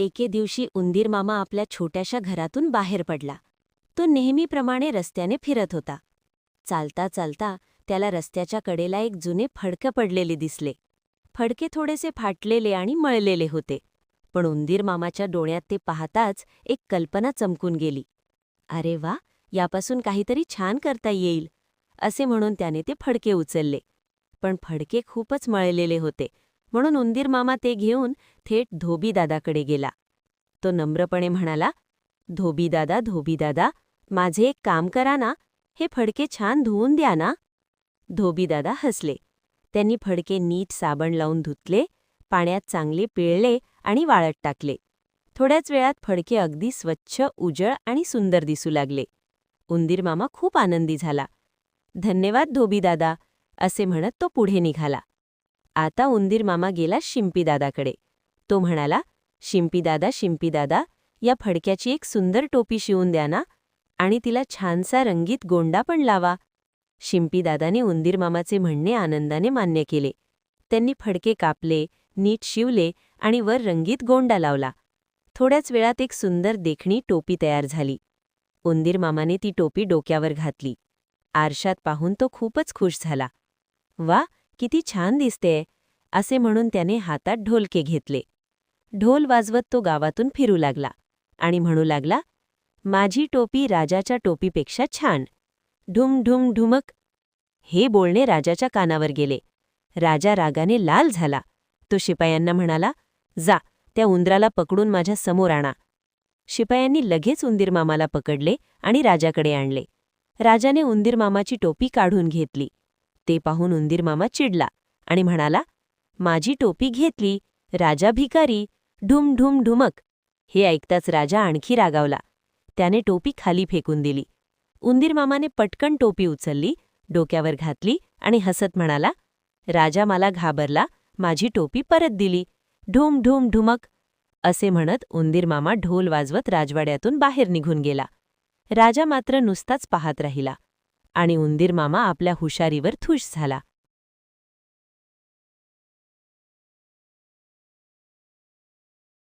एके दिवशी उंदीर मामा आपल्या छोट्याशा घरातून बाहेर पडला. तो नेहमीप्रमाणे रस्त्याने फिरत होता. चालता चालता त्याला रस्त्याच्या कडेला एक जुने फडकं पडलेले दिसले. फडके थोडेसे फाटलेले आणि मळलेले होते. पण उंदीर मामाच्या डोळ्यात ते पाहताच एक कल्पना चमकून गेली. अरे वा यापासून काहीतरी छान करता येईल असे म्हणून त्याने ते फडके उचलले. पण फडके खूपच मळलेले होते म्हणून उंदीर मामा ते घेऊन थेट धोबीदादाकडे गेला. तो नम्रपणे म्हणाला धोबीदादा धोबीदादा माझे एक काम करा ना हे फडके छान धुवून द्या ना. धोबीदादा हसले. त्यांनी फडके नीट साबण लावून धुतले पाण्यात चांगले पिळले आणि वाळत टाकले. थोड्याच वेळात फडके अगदी स्वच्छ उजळ आणि सुंदर दिसू लागले. उंदीर मामा खूप आनंदी झाला. धन्यवाद धोबीदादा असे म्हणत तो पुढे निघाला. आता उंदीर मामा गेला शिंपीदादाकडे. तो म्हणाला शिंपीदादा शिंपीदादा या फडक्याची एक सुंदर टोपी शिवून द्या ना आणि तिला छानसा रंगीत गोंडा पण लावा. शिंपीदादाने उंदीर मामाचे म्हणणे आनंदाने मान्य केले. त्यांनी फडके कापले नीट शिवले आणि वर रंगीत गोंडा लावला. थोड्याच वेळात एक सुंदर देखणी टोपी तयार झाली. उंदीर मामाने ती टोपी डोक्यावर घातली. आरशात पाहून तो खूपच खुश झाला. वा किती छान दिसतेय असे म्हणून त्याने हातात ढोलके घेतले. ढोल वाजवत तो गावातून फिरू लागला आणि म्हणू लागला माझी टोपी राजाच्या टोपीपेक्षा छान. ढुम ढुम ढुमक. हे बोलणे राजाच्या कानावर गेले. राजा रागाने लाल झाला. तो शिपायांना म्हणाला जा त्या उंदराला पकडून माझ्यासमोर आणा. शिपायांनी लगेच उंदीरमामाला पकडले आणि राजाकडे आणले. राजाने उंदीरमामाची टोपी काढून घेतली. ते पाहून उंदीर मामा चिडला आणि म्हणाला माझी टोपी घेतली राजा भिकारी ढुम ढुम ढुमक. हे ऐकताच राजा आणखी रागावला. त्याने टोपी खाली फेकून दिली. उंदीर मामाने पटकन टोपी उचलली डोक्यावर घातली आणि हसत म्हणाला राजा मला घाबरला माझी टोपी परत दिली ढुम ढुम ढुमक. असे म्हणत उंदीर मामा ढोल वाजवत राजवाड्यातून बाहेर निघून गेला. राजा मात्र नुसताच पाहत राहिला. आणि उंदीर मामा आपल्या हुशारीवर खुश झाला.